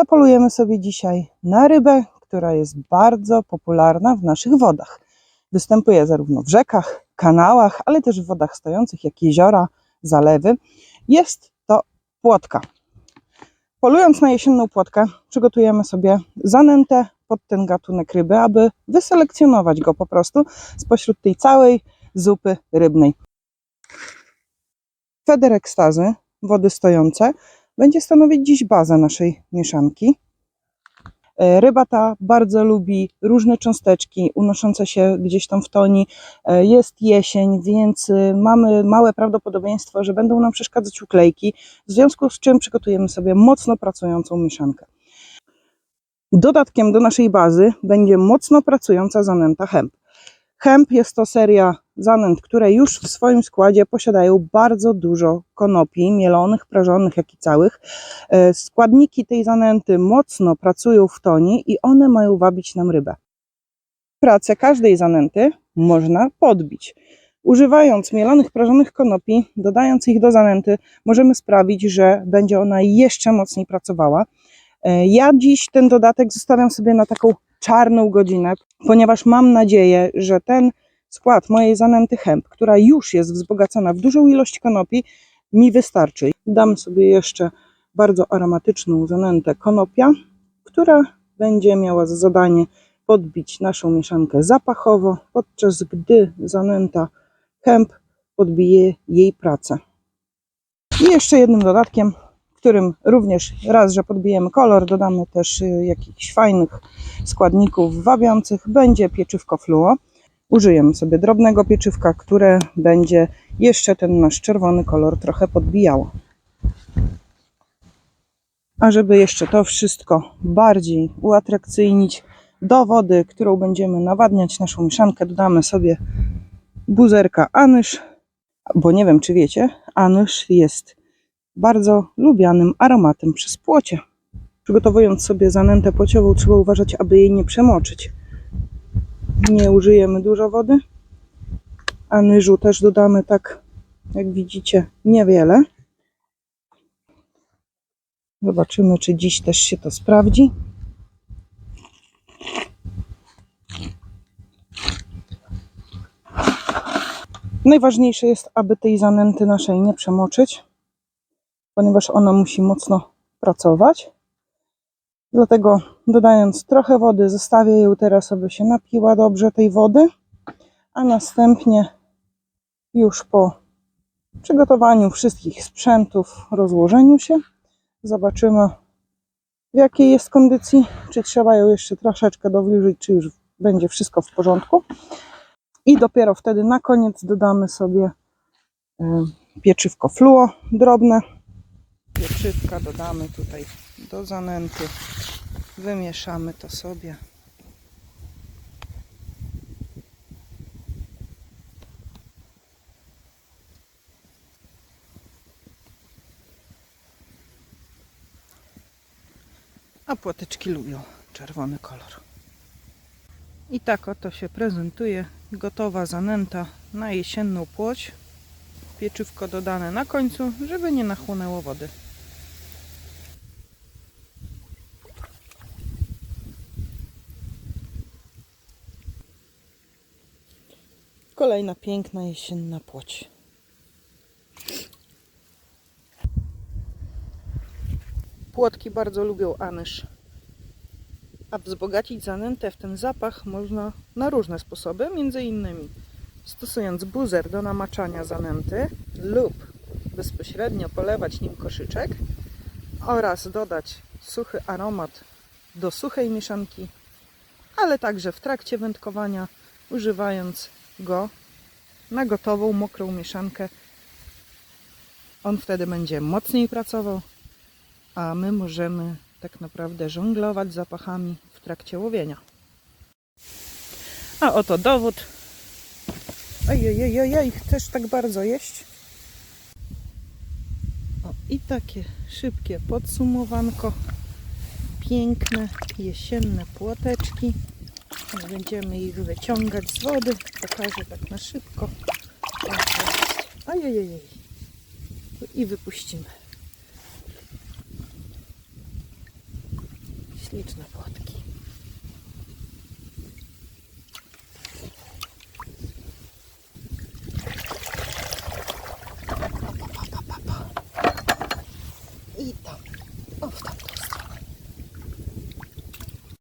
Zapolujemy sobie dzisiaj na rybę, która jest bardzo popularna w naszych wodach. Występuje zarówno w rzekach, kanałach, ale też w wodach stojących, jak jeziora, zalewy. Jest to płotka. Polując na jesienną płotkę, przygotujemy sobie zanętę pod ten gatunek ryby, aby wyselekcjonować go po prostu spośród tej całej zupy rybnej. Feder ekstazy, wody stojące, będzie stanowić dziś bazę naszej mieszanki. E, Ryba ta bardzo lubi różne cząsteczki unoszące się gdzieś tam w toni. E, Jest jesień, więc y, mamy małe prawdopodobieństwo, że będą nam przeszkadzać uklejki, w związku z czym przygotujemy sobie mocno pracującą mieszankę. Dodatkiem do naszej bazy będzie mocno pracująca zanęta hemp. Hemp jest to seria zanęt, które już w swoim składzie posiadają bardzo dużo konopi, mielonych, prażonych, jak i całych. E, Składniki tej zanęty mocno pracują w toni i one mają wabić nam rybę. Pracę każdej zanęty można podbić. Używając mielonych, prażonych konopi, dodając ich do zanęty, możemy sprawić, że będzie ona jeszcze mocniej pracowała. E, Ja dziś ten dodatek zostawiam sobie na taką czarną godzinę, ponieważ mam nadzieję, że ten skład mojej zanęty hemp, która już jest wzbogacona w dużą ilość konopi, mi wystarczy. Dam sobie jeszcze bardzo aromatyczną zanętę konopia, która będzie miała za zadanie podbić naszą mieszankę zapachowo, podczas gdy zanęta hemp podbije jej pracę. I jeszcze jednym dodatkiem, którym również raz, że podbijemy kolor, dodamy też y, jakichś fajnych składników wabiących, będzie pieczywko fluo. Użyjemy sobie drobnego pieczywka, które będzie jeszcze ten nasz czerwony kolor trochę podbijało. A żeby jeszcze to wszystko bardziej uatrakcyjnić, do wody, którą będziemy nawadniać naszą mieszankę, dodamy sobie buzerka anyż, bo nie wiem czy wiecie, anyż jest bardzo lubianym aromatem przez płocie. Przygotowując sobie zanętę płociową, trzeba uważać, aby jej nie przemoczyć. Nie użyjemy dużo wody. Anyżu też dodamy tak, jak widzicie, niewiele. Zobaczymy, czy dziś też się to sprawdzi. Najważniejsze jest, aby tej zanęty naszej nie przemoczyć, ponieważ ona musi mocno pracować. Dlatego dodając trochę wody, zostawię ją teraz, aby się napiła dobrze tej wody, a następnie już po przygotowaniu wszystkich sprzętów, rozłożeniu się, zobaczymy w jakiej jest kondycji, czy trzeba ją jeszcze troszeczkę dowilżyć, czy już będzie wszystko w porządku. I dopiero wtedy na koniec dodamy sobie y, pieczywko fluo drobne. Pieczywka dodamy tutaj do zanęty. Wymieszamy to sobie. A płateczki lubią czerwony kolor. I tak oto się prezentuje gotowa zanęta na jesienną płoć. Pieczywko dodane na końcu, żeby nie nachłonęło wody. Kolejna piękna jesienna płoć. Płotki bardzo lubią anyż. A wzbogacić zanętę w ten zapach można na różne sposoby, między innymi stosując buzer do namaczania zanęty lub bezpośrednio polewać nim koszyczek oraz dodać suchy aromat do suchej mieszanki, ale także w trakcie wędkowania używając go na gotową, mokrą mieszankę. On wtedy będzie mocniej pracował, a my możemy tak naprawdę żonglować zapachami w trakcie łowienia. A oto dowód. Ojej, chcesz tak bardzo jeść? O, i takie szybkie podsumowanko. Piękne jesienne płoteczki. Będziemy ich wyciągać z wody. Pokażę tak na szybko. Ojej, i wypuścimy. Śliczne płotki.